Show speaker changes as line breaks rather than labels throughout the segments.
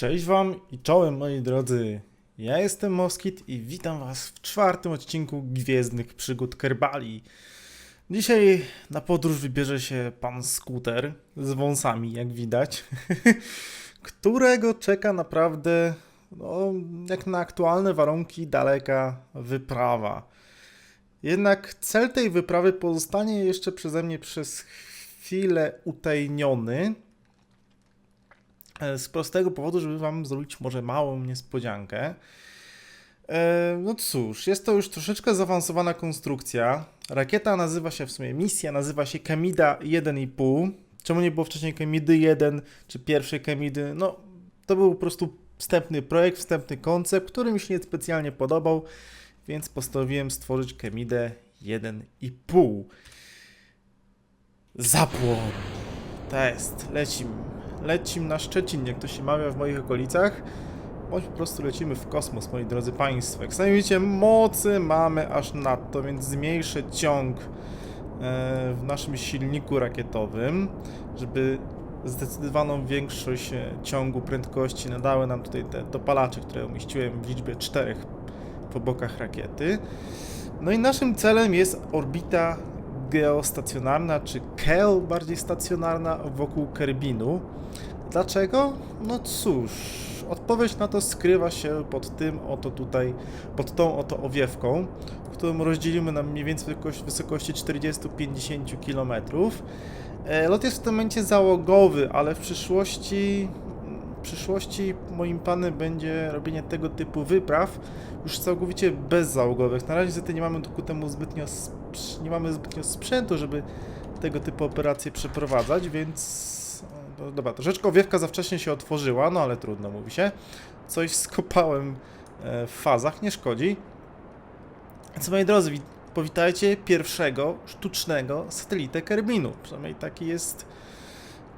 Cześć Wam i czołem moi drodzy. Ja jestem Moskit i witam Was w czwartym odcinku Gwiezdnych Przygód Kerbali. Dzisiaj na podróż wybierze się pan skuter z wąsami, jak widać, którego czeka naprawdę, no, jak na aktualne warunki, daleka wyprawa. Jednak cel tej wyprawy pozostanie jeszcze przeze mnie przez chwilę utajniony. E, Z prostego powodu, żeby Wam zrobić może małą niespodziankę. E, No cóż, jest to już troszeczkę zaawansowana konstrukcja. Rakieta nazywa się, w sumie misja nazywa się Kemida 1,5. Czemu nie było wcześniej Kemidy 1 czy pierwszej Kemidy? No, to był po prostu wstępny projekt, wstępny koncept, który mi się niespecjalnie podobał, więc postanowiłem stworzyć Kemidę 1,5. Zapłon. Test. Lecim. Lecim na Szczecin, jak to się mawia w moich okolicach. Bądź po prostu lecimy w kosmos, moi drodzy Państwo. Jak sami mocy mamy aż nadto, więc zmniejszę ciąg e, w naszym silniku rakietowym, żeby zdecydowaną większość e, ciągu prędkości nadały nam tutaj te dopalacze, które umieściłem w liczbie czterech po bokach rakiety. No i naszym celem jest orbita geostacjonarna, czy KEL bardziej stacjonarna wokół Kerbinu. Dlaczego? No cóż, odpowiedź na to skrywa się pod tym oto tutaj, pod tą oto owiewką, którą rozdzielimy na mniej więcej wysokości, wysokości 40-50 km. E, Lot jest w tym momencie załogowy, ale w przyszłości, w przyszłości moim planem będzie robienie tego typu wypraw już całkowicie bezzałogowych. Na razie niestety nie mamy ku temu zbytnio, nie mamy zbytnio sprzętu, żeby tego typu operacje przeprowadzać, więc no, dobra, troszeczkę owiewka za wcześnie się otworzyła, no ale trudno mówi się. Coś skopałem e, w fazach, nie szkodzi. Więc moi drodzy, wi- powitajcie pierwszego sztucznego satelitę Kerbinu. Przynajmniej taki jest,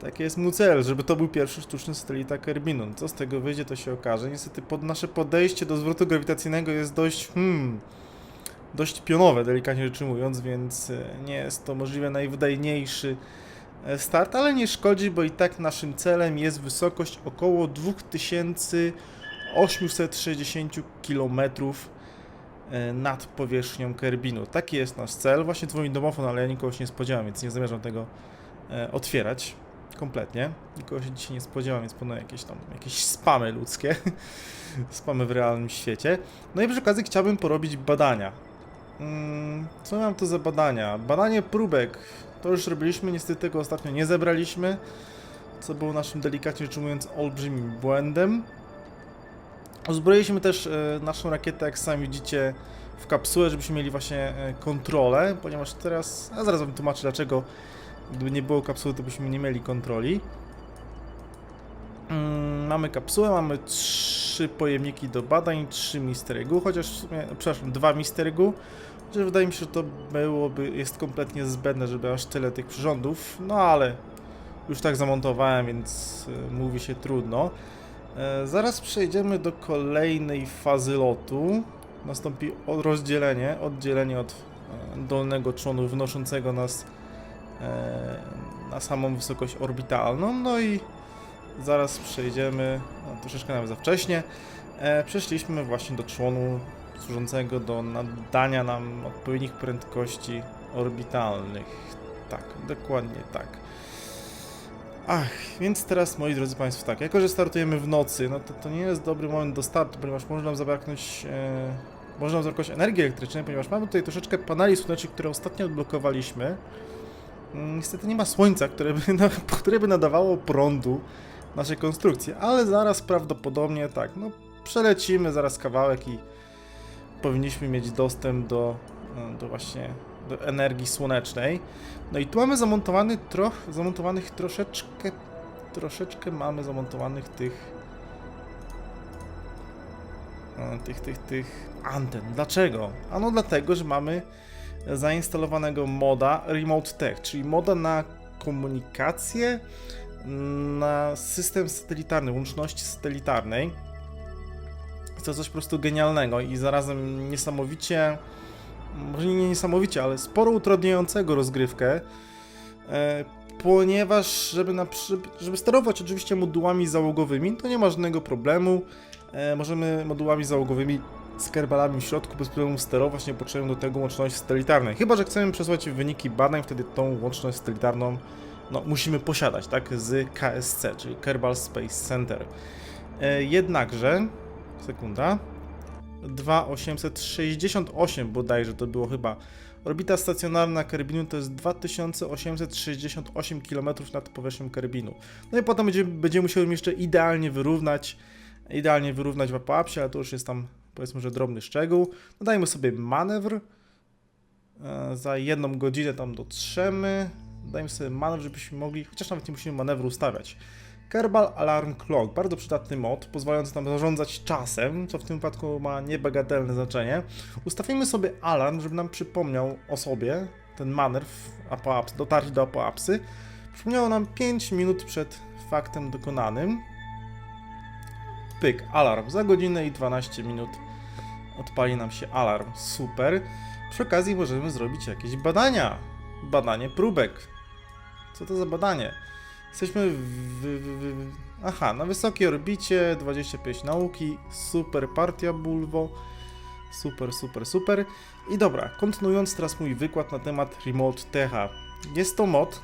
taki jest mój cel, żeby to był pierwszy sztuczny satelita Kerbinu. Co z tego wyjdzie, to się okaże. Niestety pod nasze podejście do zwrotu grawitacyjnego jest dość, hmm, dość pionowe, delikatnie rzecz ujmując, więc e, nie jest to możliwie najwydajniejszy e, start, ale nie szkodzi, bo i tak naszym celem jest wysokość około 2860 km e, nad powierzchnią Kerbinu. Taki jest nasz cel. Właśnie dzwoni domofon, ale ja nikogo się nie spodziewam, więc nie zamierzam tego otwierać kompletnie. Nikogo się dzisiaj nie spodziewam, więc planuję jakieś tam jakieś spamy ludzkie. spamy w realnym świecie. No i przy okazji chciałbym porobić badania. Mm, co mam tu za badania? Badanie próbek. To już robiliśmy, niestety tego ostatnio nie zebraliśmy, co było naszym delikatnie rzecz ujmując olbrzymim błędem. Uzbroiliśmy też e, naszą rakietę, jak sami widzicie, w kapsułę, żebyśmy mieli właśnie e, kontrolę, ponieważ teraz, a zaraz wam tłumaczę dlaczego, gdyby nie było kapsuły, to byśmy nie mieli kontroli. Mm, mamy kapsułę, mamy trzy pojemniki do badań, trzy misteregu, chociaż przepraszam, dwa misteregu, chociaż wydaje mi się, że to byłoby, jest kompletnie zbędne, żeby aż tyle tych przyrządów, no ale już tak zamontowałem, więc y, mówi się trudno. E, zaraz przejdziemy do kolejnej fazy lotu. Nastąpi rozdzielenie, oddzielenie od e, dolnego członu wnoszącego nas e, na samą wysokość orbitalną. No i zaraz przejdziemy, no, troszeczkę nawet za wcześnie, e, przeszliśmy właśnie do członu służącego do nadania nam odpowiednich prędkości orbitalnych. Tak, dokładnie tak. Ach, więc teraz, moi drodzy Państwo, tak, jako że startujemy w nocy, no to to nie jest dobry moment do startu, ponieważ może nam zabraknąć, e, nam zabraknąć energii elektrycznej, ponieważ mamy tutaj troszeczkę paneli słonecznych, które ostatnio odblokowaliśmy. Mm, Niestety nie ma słońca, które by, na, które by nadawało prądu naszej konstrukcji, ale zaraz prawdopodobnie tak, no przelecimy zaraz kawałek i powinniśmy mieć dostęp do, e, do właśnie do energii słonecznej. No i tu mamy zamontowany troch, zamontowanych troszeczkę, troszeczkę mamy zamontowanych tych, e, tych, tych, tych anten. Dlaczego? Ano dlatego, że mamy zainstalowanego moda Remote Tech, czyli moda na komunikację, na system satelitarny, łączności satelitarnej. To coś po prostu genialnego i zarazem niesamowicie, może nie niesamowicie, ale sporo utrudniającego rozgrywkę. E, ponieważ żeby, na, żeby sterować oczywiście modułami załogowymi, to nie ma żadnego problemu. E, możemy modułami załogowymi z kerbalami w środku bez problemu sterować, nie potrzebujemy do tego łączności satelitarnej. Chyba, że chcemy przesłać wyniki badań, wtedy tą łączność satelitarną no, musimy posiadać, tak, z KSC, czyli Kerbal Space Center. E, jednakże, sekunda, 2868 bodajże to było chyba. Orbita stacjonarna Kerbinu to jest 2868 km nad powierzchnią Kerbinu. No i potem będziemy, będziemy musieli jeszcze idealnie wyrównać, idealnie wyrównać w Apoapsie, ale to już jest tam powiedzmy, że drobny szczegół. Dodajmy sobie manewr. E, Za jedną godzinę tam dotrzemy. Dajmy sobie manewr, żebyśmy mogli, chociaż nawet nie musimy manewru ustawiać. Kerbal Alarm Clock, bardzo przydatny mod, pozwalający nam zarządzać czasem, co w tym wypadku ma niebagatelne znaczenie. Ustawimy sobie alarm, żeby nam przypomniał o sobie ten manewr apoaps, dotarcie do apoapsy. Przypomniało nam 5 minut przed faktem dokonanym. Pyk, alarm. Za godzinę i 12 minut odpali nam się alarm. Super. Przy okazji możemy zrobić jakieś badania. Badanie próbek. Co to za badanie? Jesteśmy w, w, w. Aha, na wysokiej orbicie, 25 nauki, super partia Bulwo, super, super, super. I dobra, kontynuując teraz mój wykład na temat Remote Techa. Jest to mod,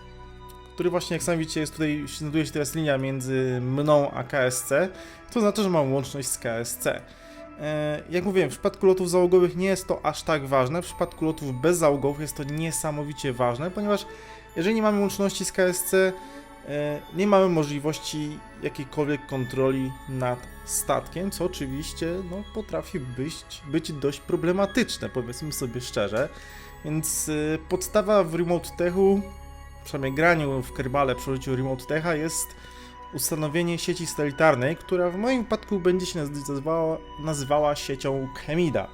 który właśnie jak sami widzicie, jest tutaj, znajduje się teraz linia między mną a KSC, to znaczy, że mam łączność z KSC. E, Jak mówiłem, w przypadku lotów załogowych nie jest to aż tak ważne, w przypadku lotów bezzałogowych jest to niesamowicie ważne, ponieważ jeżeli nie mamy łączności z KSC, nie mamy możliwości jakiejkolwiek kontroli nad statkiem, co oczywiście no, potrafi być, być dość problematyczne, powiedzmy sobie szczerze. Więc e, podstawa w Remote Techu, przynajmniej graniu w Kerbale przy użyciu Remote Techa jest ustanowienie sieci satelitarnej, która w moim wypadku będzie się nazywała, nazywała siecią Chemida.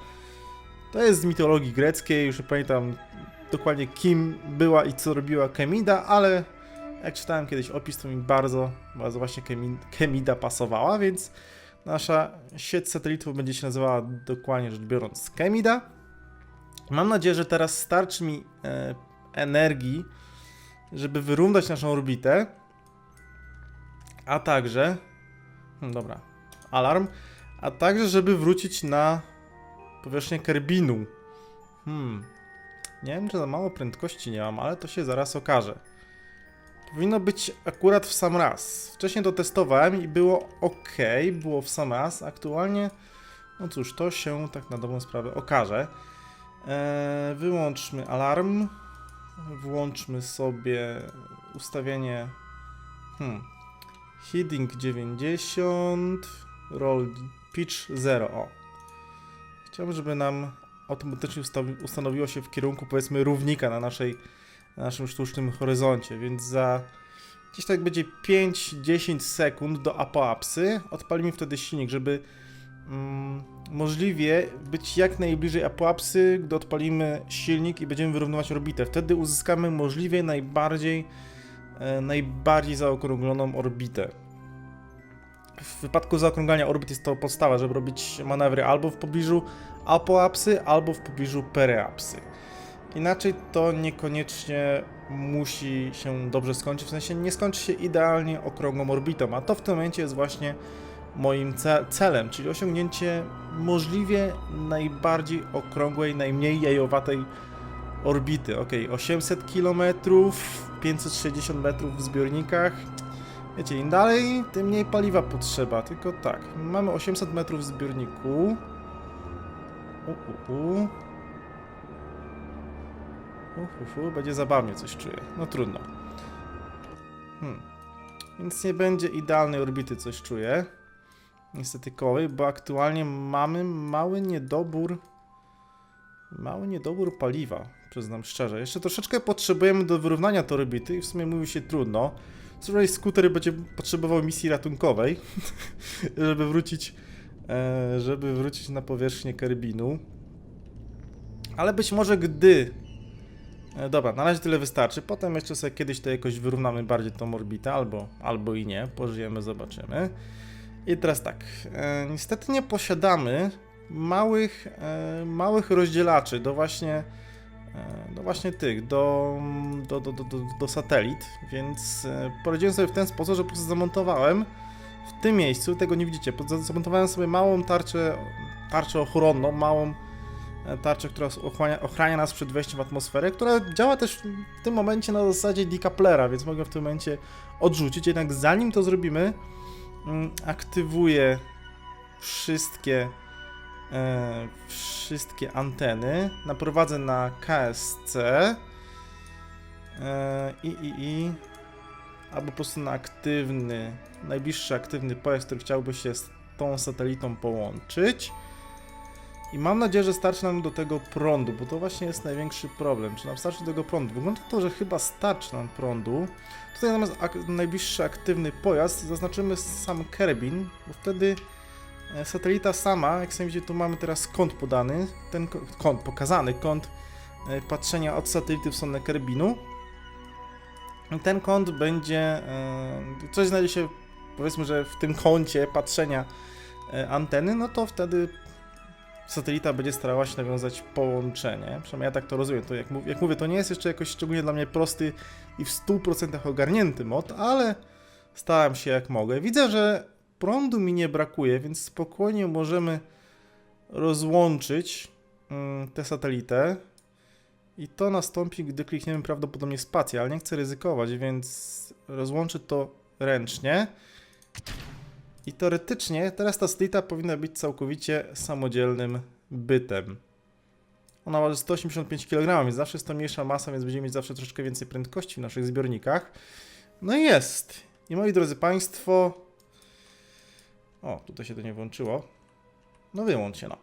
To jest z mitologii greckiej, już nie pamiętam dokładnie kim była i co robiła Chemida, ale jak czytałem kiedyś opis, to mi bardzo, bardzo właśnie Chemi- Chemida pasowała, więc nasza sieć satelitów będzie się nazywała dokładnie rzecz biorąc Chemida. Mam nadzieję, że teraz starczy mi e, energii, żeby wyrównać naszą orbitę, a także, hmm, dobra, alarm, a także, żeby wrócić na powierzchnię Kerbinu. Hmm, nie wiem, czy za mało prędkości nie mam, ale to się zaraz okaże. Powinno być akurat w sam raz. Wcześniej to testowałem i było ok, było w sam raz. Aktualnie, no cóż, to się tak na dobrą sprawę okaże. Eee, wyłączmy alarm. Włączmy sobie ustawienie. Hmm. Heading 90. Roll pitch 0. O. Chciałbym, żeby nam automatycznie ustanowiło się w kierunku powiedzmy równika na naszej na naszym sztucznym horyzoncie, więc za gdzieś tak będzie 5-10 sekund do apoapsy odpalimy wtedy silnik, żeby mm, możliwie być jak najbliżej apoapsy, gdy odpalimy silnik i będziemy wyrównywać orbitę. Wtedy uzyskamy możliwie najbardziej e, najbardziej zaokrągloną orbitę. W wypadku zaokrąglania orbit jest to podstawa, żeby robić manewry albo w pobliżu apoapsy, albo w pobliżu pereapsy. Inaczej to niekoniecznie musi się dobrze skończyć, w sensie nie skończy się idealnie okrągłą orbitą, a to w tym momencie jest właśnie moim ce celem, czyli osiągnięcie możliwie najbardziej okrągłej, najmniej jajowatej orbity. Ok, 800 km, 560 metrów w zbiornikach. Wiecie, im dalej, tym mniej paliwa potrzeba, tylko tak, mamy 800 metrów w zbiorniku. U, u, u. Uf, będzie zabawnie, coś czuję. No trudno. Hmm. Więc nie będzie idealnej orbity, coś czuję. Niestety kołej, bo aktualnie mamy mały niedobór. Mały niedobór paliwa, przyznam szczerze. Jeszcze troszeczkę potrzebujemy do wyrównania tej orbity i w sumie mówi się trudno. Słuchaj, skuter będzie potrzebował misji ratunkowej, żeby wrócić, e, żeby wrócić na powierzchnię Kerbinu. Ale być może gdy Dobra, na razie tyle wystarczy. Potem jeszcze sobie kiedyś to jakoś wyrównamy bardziej tą orbitę, albo, albo i nie. Pożyjemy, zobaczymy. I teraz tak. E, niestety nie posiadamy małych, e, małych rozdzielaczy do właśnie e, no właśnie tych, do, do, do, do, do, do satelit, więc e, poradziłem sobie w ten sposób, że po prostu zamontowałem w tym miejscu, tego nie widzicie, zamontowałem sobie małą tarczę, tarczę ochronną, małą e, tarczę, która ochrania, ochrania nas przed wejściem w atmosferę, która działa też w tym momencie na zasadzie decouplera, więc mogę w tym momencie odrzucić, jednak zanim to zrobimy, mm, aktywuję wszystkie e, wszystkie anteny, naprowadzę na KSC e, i, i, i albo po prostu na aktywny, najbliższy aktywny pojazd, który chciałby się z tą satelitą połączyć. I mam nadzieję, że starczy nam do tego prądu, bo to właśnie jest największy problem. Czy nam starczy do tego prądu? Wygląda to, że chyba starczy nam prądu. Tutaj natomiast ak- najbliższy aktywny pojazd zaznaczymy sam Kerbin, bo wtedy e, satelita sama, jak sami widzicie, tu mamy teraz kąt podany, ten kąt pokazany, kąt e, patrzenia od satelity w stronę Kerbinu. Ten kąt będzie, e, coś znajdzie się, powiedzmy, że w tym kącie patrzenia anteny, no to wtedy satelita będzie starała się nawiązać połączenie. Przynajmniej ja tak to rozumiem. To jak, jak mówię, to nie jest jeszcze jakoś szczególnie dla mnie prosty i w 100% ogarnięty mod, ale starałem się jak mogę. Widzę, że prądu mi nie brakuje, więc spokojnie możemy rozłączyć mm, tę satelitę. I to nastąpi, gdy klikniemy prawdopodobnie spację, ale nie chcę ryzykować, więc rozłączę to ręcznie. I teoretycznie teraz ta satelita powinna być całkowicie samodzielnym bytem. Ona waży 185 kg, więc zawsze jest to mniejsza masa, więc będziemy mieć zawsze troszeczkę więcej prędkości w naszych zbiornikach. No i jest. I moi drodzy Państwo. O, tutaj się to nie włączyło. No wyłącz się, no.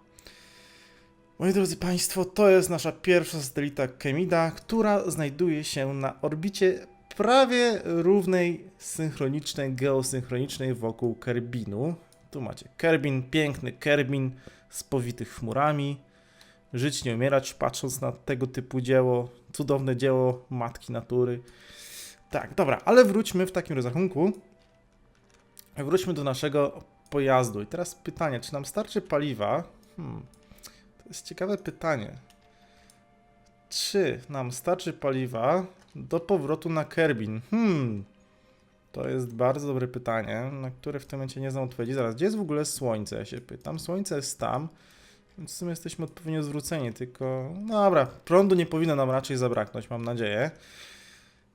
Moi drodzy Państwo, to jest nasza pierwsza satelita Kemida, która znajduje się na orbicie prawie równej, synchronicznej, geosynchronicznej wokół Kerbinu. Tu macie Kerbin, piękny Kerbin powitych chmurami. Żyć nie umierać, patrząc na tego typu dzieło, cudowne dzieło matki natury. Tak, dobra, ale wróćmy w takim rozrachunku. Wróćmy do naszego pojazdu. I teraz pytanie, czy nam starczy paliwa? Hmm, to jest ciekawe pytanie. Czy nam starczy paliwa do powrotu na Kerbin? Hmm, to jest bardzo dobre pytanie, na które w tym momencie nie znam odpowiedzi. Zaraz, gdzie jest w ogóle słońce? Ja się pytam. Słońce jest tam, więc w sumie jesteśmy odpowiednio zwróceni, tylko... No dobra, prądu nie powinno nam raczej zabraknąć, mam nadzieję.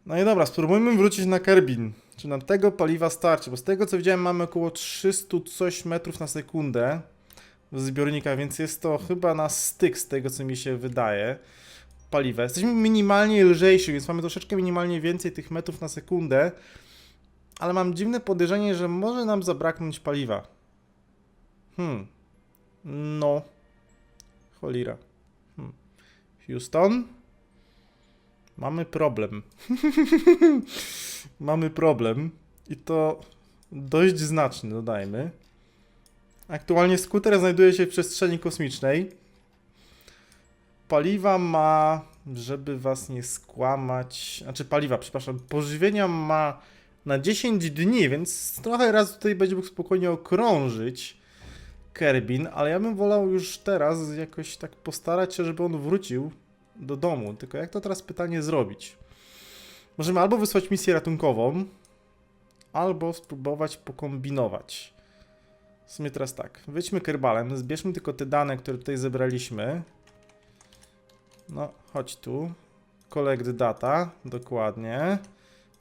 No i dobra, spróbujmy wrócić na Kerbin. Czy nam tego paliwa starczy? Bo z tego co widziałem mamy około 300 coś metrów na sekundę w zbiornikach, więc jest to chyba na styk z tego co mi się wydaje. Paliwa. Jesteśmy minimalnie lżejsi, więc mamy troszeczkę minimalnie więcej tych metrów na sekundę. Ale mam dziwne podejrzenie, że może nam zabraknąć paliwa. Hmm. No. Cholera. Hmm. Houston? Mamy problem. Mamy problem. I to dość znaczny, dodajmy. Aktualnie skuter znajduje się w przestrzeni kosmicznej. Paliwa ma, żeby was nie skłamać, znaczy paliwa, przepraszam, pożywienia ma na 10 dni, więc trochę raz tutaj będzie mógł spokojnie okrążyć Kerbin, ale ja bym wolał już teraz jakoś tak postarać się, żeby on wrócił do domu. Tylko jak to teraz pytanie zrobić? Możemy albo wysłać misję ratunkową, albo spróbować pokombinować. W sumie teraz tak, wyjdźmy kerbalem, zbierzmy tylko te dane, które tutaj zebraliśmy. No, chodź tu. Collect data, dokładnie.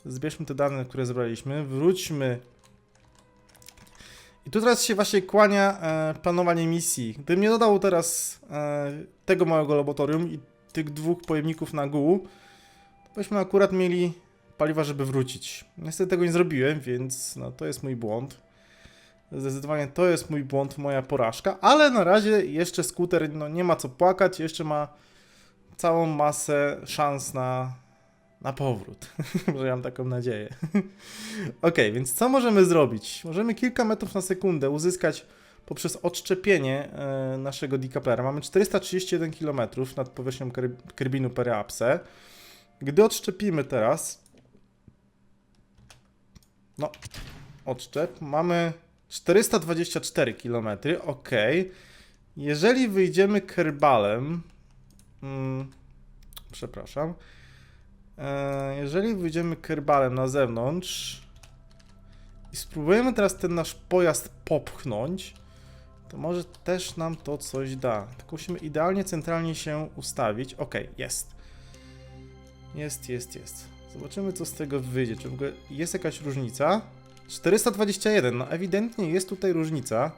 Zbierzmy te dane, które zebraliśmy, wróćmy. I tu teraz się właśnie kłania e, planowanie misji. Gdybym nie dodał teraz e, tego małego laboratorium i tych dwóch pojemników na gół, to byśmy akurat mieli paliwa, żeby wrócić. Niestety tego nie zrobiłem, więc no, to jest mój błąd. Zdecydowanie to jest mój błąd, moja porażka, ale na razie jeszcze skuter no, nie ma co płakać, jeszcze ma całą masę szans na, na powrót. Może ja mam taką nadzieję. ok, więc co możemy zrobić? Możemy kilka metrów na sekundę uzyskać poprzez odszczepienie e, naszego decouplera. Mamy 431 km nad powierzchnią Kerbinu Periapse. Gdy odszczepimy teraz, no, odszczep, mamy 424 km, ok. Jeżeli wyjdziemy kerbalem, mm, przepraszam. E, jeżeli wyjdziemy kerbalem na zewnątrz i spróbujemy teraz ten nasz pojazd popchnąć, to może też nam to coś da. Tylko musimy idealnie centralnie się ustawić. Ok, jest. Jest, jest, jest. Zobaczymy, co z tego wyjdzie. Czy w ogóle jest jakaś różnica? 421, no ewidentnie jest tutaj różnica.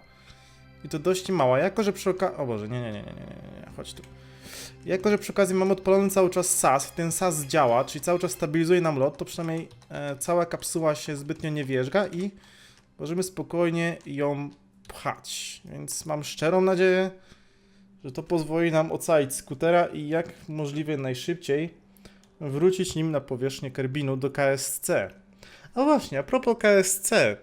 I to dość mała. Jako, że przy okazji... O Boże, nie, nie, nie, nie, nie, nie, nie, chodź tu. Jako, że przy okazji mamy odpalony cały czas SAS, ten SAS działa, czyli cały czas stabilizuje nam lot, to przynajmniej e, cała kapsuła się zbytnio nie wierzga i możemy spokojnie ją pchać. Więc mam szczerą nadzieję, że to pozwoli nam ocalić skutera i jak możliwie najszybciej wrócić nim na powierzchnię Kerbinu do KSC. A właśnie, a propos KSC.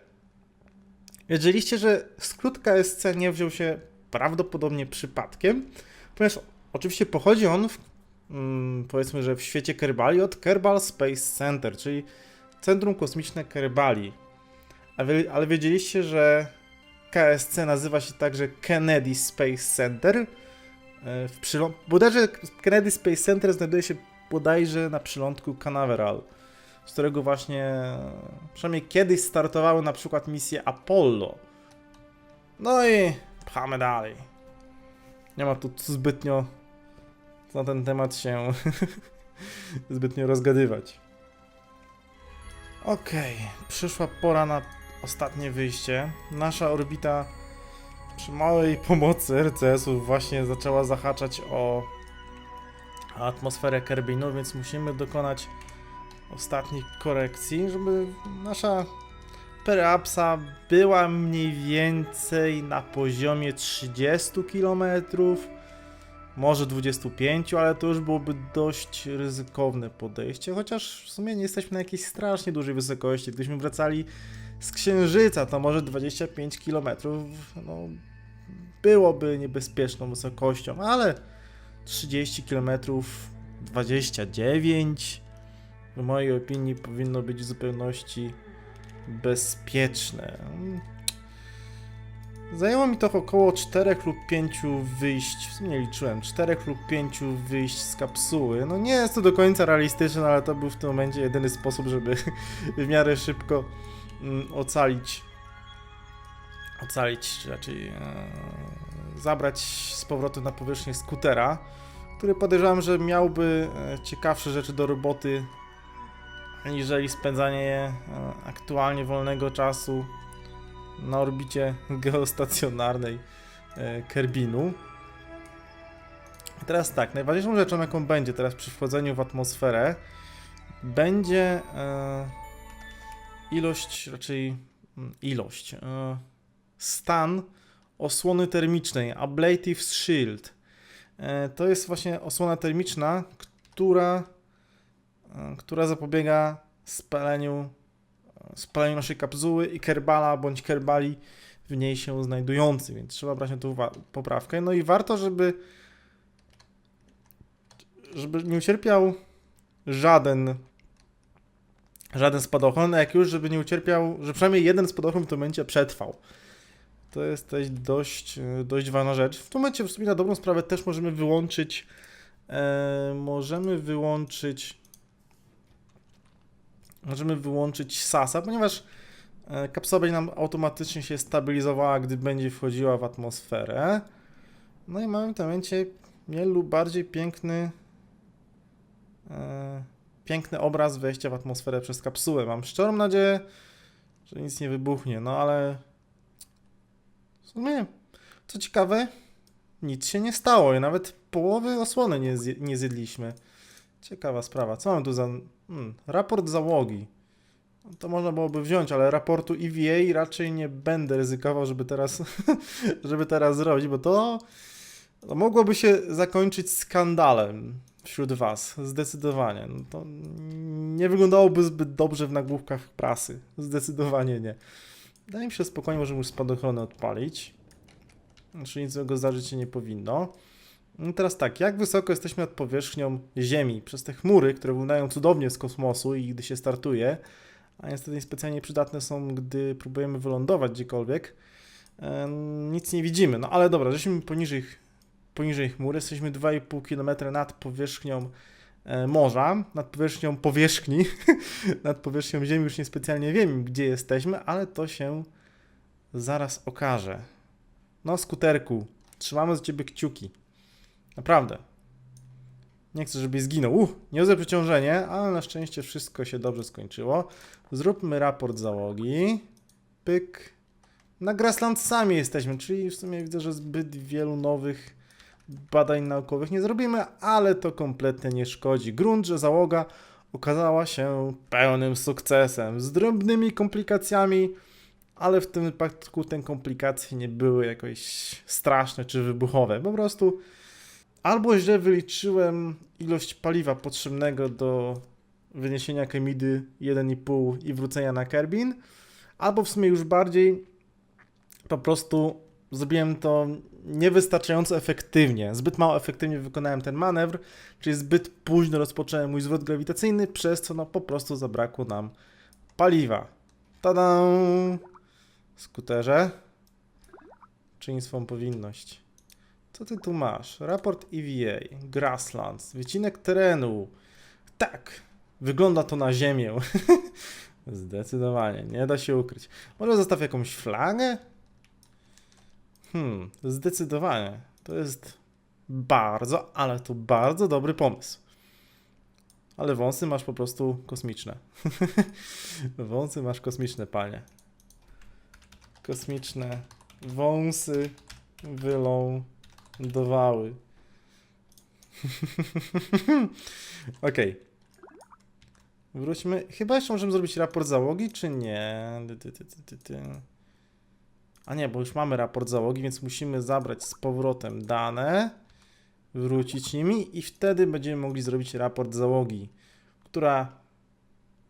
Wiedzieliście, że skrót KSC nie wziął się prawdopodobnie przypadkiem, ponieważ oczywiście pochodzi on, w, mm, powiedzmy, że w świecie Kerbali od Kerbal Space Center, czyli Centrum Kosmiczne Kerbali. Ale wiedzieliście, że KSC nazywa się także Kennedy Space Center? E, W przylą- bodajże Kennedy Space Center znajduje się bodajże na przylądku Canaveral, z którego właśnie przynajmniej kiedyś startowały na przykład misje Apollo. No i pchamy dalej. Nie ma tu zbytnio na ten temat się zbytnio rozgadywać. Okej, przyszła pora na ostatnie wyjście. Nasza orbita przy małej pomocy RCS-ów właśnie zaczęła zahaczać o atmosferę Kerbinu, więc musimy dokonać ostatnich korekcji, żeby nasza Perapsa była mniej więcej na poziomie 30 km, może 25, ale to już byłoby dość ryzykowne podejście, chociaż w sumie nie jesteśmy na jakiejś strasznie dużej wysokości. Gdybyśmy wracali z Księżyca, to może 25 km no, byłoby niebezpieczną wysokością, ale 30 km, 29 w mojej opinii powinno być w zupełności bezpieczne. Zajęło mi to około 4 lub 5 wyjść, w sumie nie liczyłem, 4 lub 5 wyjść z kapsuły. No nie jest to do końca realistyczne, ale to był w tym momencie jedyny sposób, żeby w miarę szybko mm, ocalić ocalić, czy raczej e, zabrać z powrotem na powierzchnię skutera, który podejrzewam, że miałby e, ciekawsze rzeczy do roboty aniżeli spędzanie e, aktualnie wolnego czasu na orbicie geostacjonarnej e, Kerbinu. Teraz tak, najważniejszą rzeczą, jaką będzie teraz przy wchodzeniu w atmosferę, będzie e, ilość, raczej mm, ilość, e, stan osłony termicznej, Ablative Shield. To jest właśnie osłona termiczna, która która zapobiega spaleniu, spaleniu naszej kapsuły i kerbala bądź kerbali w niej się znajdujący, więc trzeba brać na to poprawkę. No i warto, żeby żeby nie ucierpiał żaden żaden spadochron, a jak już, żeby nie ucierpiał, że przynajmniej jeden spadochron w tym momencie przetrwał. To jest też dość, dość ważna rzecz. W tym momencie w sumie na dobrą sprawę też możemy wyłączyć e, możemy wyłączyć możemy wyłączyć SASA, ponieważ e, kapsuła będzie nam automatycznie się stabilizowała, gdy będzie wchodziła w atmosferę. No i mamy w tym momencie mniej lub bardziej piękny e, piękny obraz wejścia w atmosferę przez kapsułę. Mam szczerą nadzieję, że nic nie wybuchnie, no ale w sumie, co ciekawe, nic się nie stało i nawet połowy osłony nie, zje, nie zjedliśmy. Ciekawa sprawa. Co mam tu za... Hmm, raport załogi. To można byłoby wziąć, ale raportu EVA raczej nie będę ryzykował, żeby teraz, żeby teraz zrobić, bo to, to mogłoby się zakończyć skandalem wśród Was. Zdecydowanie. No to nie wyglądałoby zbyt dobrze w nagłówkach prasy. Zdecydowanie nie. Wydaje mi się, spokojnie możemy już spadochrony odpalić. Znaczy nic złego zdarzyć się nie powinno. No teraz tak, jak wysoko jesteśmy nad powierzchnią Ziemi? Przez te chmury, które wyglądają cudownie z kosmosu i gdy się startuje, a niestety niespecjalnie przydatne są, gdy próbujemy wylądować gdziekolwiek, e, nic nie widzimy. No ale dobra, żeśmy poniżej, poniżej chmury, jesteśmy 2,5 km nad powierzchnią e, morza, nad powierzchnią powierzchni, nad powierzchnią Ziemi już niespecjalnie wiem, gdzie jesteśmy, ale to się zaraz okaże. No, skuterku, trzymamy za ciebie kciuki. Naprawdę. Nie chcę, żebyś zginął. Uh, niezłe przeciążenie, ale na szczęście wszystko się dobrze skończyło. Zróbmy raport załogi. Pyk. Na Grassland sami jesteśmy, czyli w sumie widzę, że zbyt wielu nowych badań naukowych nie zrobimy, ale to kompletnie nie szkodzi. Grunt, że załoga okazała się pełnym sukcesem, z drobnymi komplikacjami, ale w tym wypadku te komplikacje nie były jakoś straszne czy wybuchowe. Po prostu albo źle wyliczyłem ilość paliwa potrzebnego do wyniesienia Kemidy 1,5 i wrócenia na Kerbin, albo w sumie już bardziej po prostu zrobiłem to niewystarczająco efektywnie. Zbyt mało efektywnie wykonałem ten manewr, czyli zbyt późno rozpocząłem mój zwrot grawitacyjny, przez co no po prostu zabrakło nam paliwa. Tada! Skuterze. Czyń swą powinność. Co ty tu masz? Raport EVA, Grasslands, wycinek terenu. Tak, wygląda to na ziemię. Zdecydowanie, nie da się ukryć. Może zostaw jakąś flagę? Hmm, zdecydowanie. To jest bardzo, ale to bardzo dobry pomysł. Ale wąsy masz po prostu kosmiczne. wąsy masz kosmiczne, panie. Kosmiczne wąsy wylądowały. Okej. Wróćmy. Chyba jeszcze możemy zrobić raport załogi, czy nie? A nie, bo już mamy raport załogi, więc musimy zabrać z powrotem dane, wrócić nimi i wtedy będziemy mogli zrobić raport załogi, która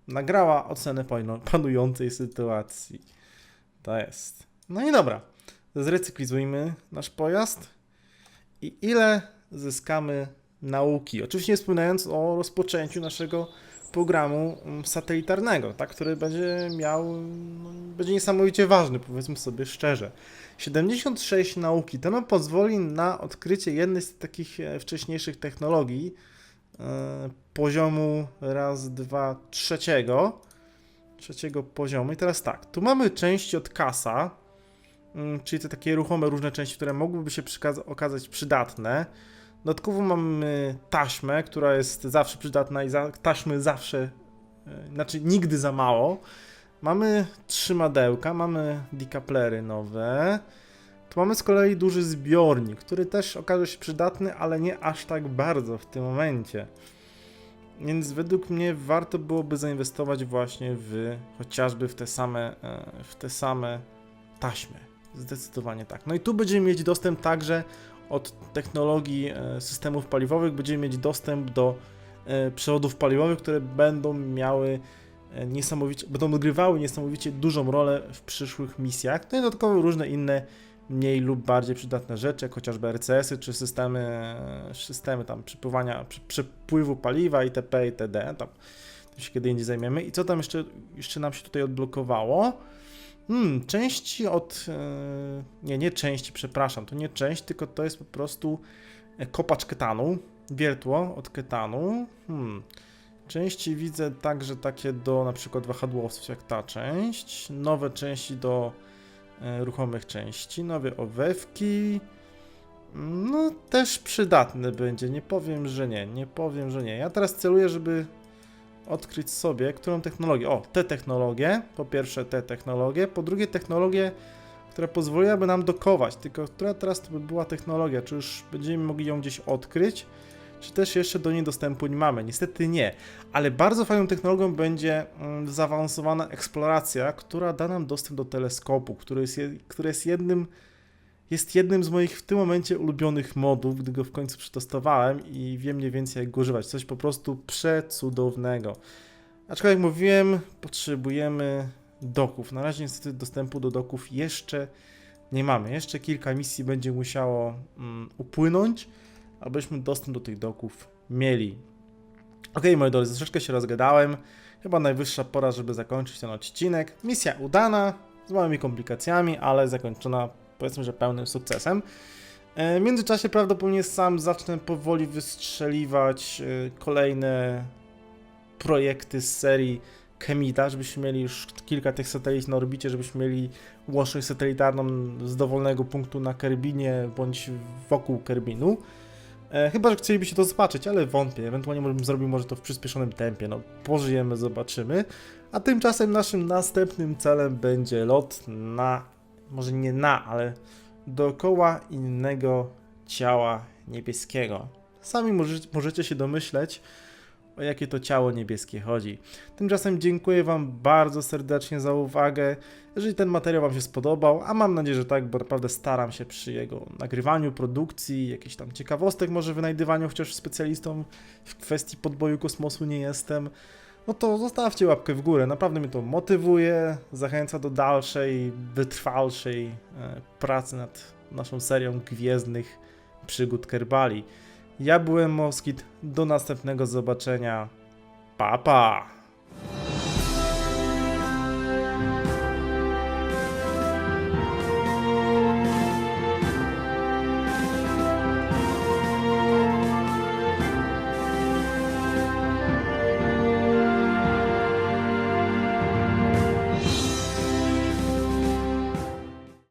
nagrała ocenę panu- panującej sytuacji. To jest. No i dobra. Zrecyklizujmy nasz pojazd. I ile zyskamy nauki? Oczywiście nie wspominając o rozpoczęciu naszego programu mm, satelitarnego, tak, który będzie miał, no, będzie niesamowicie ważny, powiedzmy sobie szczerze. 76 nauki, to nam pozwoli na odkrycie jednej z takich e, wcześniejszych technologii e, poziomu raz, dwa, trzeciego, trzeciego poziomu. I teraz tak, tu mamy części od kasa, czyli te takie ruchome różne części, które mogłyby się okazać przydatne. Dodatkowo mamy taśmę, która jest zawsze przydatna i za, taśmy zawsze, e, znaczy nigdy za mało. Mamy trzymadełka, mamy decouplery nowe. Tu mamy z kolei duży zbiornik, który też okaże się przydatny, ale nie aż tak bardzo w tym momencie. Więc według mnie warto byłoby zainwestować właśnie w chociażby w te same, e, w te same taśmy. Zdecydowanie tak. No i tu będziemy mieć dostęp także od technologii e, systemów paliwowych będziemy mieć dostęp do e, przewodów paliwowych, które będą miały e, niesamowicie, będą odgrywały niesamowicie dużą rolę w przyszłych misjach. No i dodatkowo różne inne mniej lub bardziej przydatne rzeczy, jak chociażby RCS-y czy systemy, systemy tam przepływania, przy- przepływu paliwa itp. itd. Tam tym się kiedy indziej zajmiemy. I co tam jeszcze, jeszcze nam się tutaj odblokowało? Hmm, części od. e, nie, nie części, przepraszam. To nie część, tylko to jest po prostu e, kopacz ketanu. Wiertło od ketanu. Hmm. Części widzę także takie do na przykład wahadłowców, jak ta część. Nowe części do e, ruchomych części. Nowe owewki. No, też przydatne będzie. Nie powiem, że nie. Nie powiem, że nie. Ja teraz celuję, żeby odkryć sobie, którą technologię. O, te technologie. Po pierwsze, te technologie. Po drugie, technologię, która pozwoliłaby nam dokować. Tylko, która teraz to by była technologia? Czy już będziemy mogli ją gdzieś odkryć? Czy też jeszcze do niej dostępu nie mamy? Niestety nie. Ale bardzo fajną technologią będzie mm, zaawansowana eksploracja, która da nam dostęp do teleskopu, który jest, je, który jest jednym jest jednym z moich w tym momencie ulubionych modów, gdy go w końcu przetestowałem i wiem mniej więcej jak go używać. Coś po prostu przecudownego. Aczkolwiek mówiłem, potrzebujemy doków. Na razie niestety dostępu do doków jeszcze nie mamy. Jeszcze kilka misji będzie musiało mm, upłynąć, abyśmy dostęp do tych doków mieli. Ok, moi drodzy, troszeczkę się rozgadałem. Chyba najwyższa pora, żeby zakończyć ten odcinek. Misja udana, z małymi komplikacjami, ale zakończona powiedzmy, że pełnym sukcesem. E, W międzyczasie prawdopodobnie sam zacznę powoli wystrzeliwać e, kolejne projekty z serii Chemita, żebyśmy mieli już kilka tych satelit na orbicie, żebyśmy mieli łączność satelitarną z dowolnego punktu na Kerbinie bądź wokół Kerbinu. E, chyba, że chcielibyście to zobaczyć, ale wątpię. Ewentualnie bym zrobił może to w przyspieszonym tempie. No, pożyjemy, zobaczymy. A tymczasem naszym następnym celem będzie lot na, może nie na, ale dookoła innego ciała niebieskiego. Sami możecie, się domyśleć, o jakie to ciało niebieskie chodzi. Tymczasem dziękuję Wam bardzo serdecznie za uwagę. Jeżeli ten materiał Wam się spodobał, a mam nadzieję, że tak, bo naprawdę staram się przy jego nagrywaniu, produkcji, jakichś tam ciekawostek, może wynajdywaniu, chociaż specjalistą w kwestii podboju kosmosu nie jestem, no to zostawcie łapkę w górę. Naprawdę mnie to motywuje, zachęca do dalszej, wytrwalszej e, pracy nad naszą serią gwiezdnych przygód Kerbali. Ja byłem Moskit, do następnego zobaczenia. Pa pa!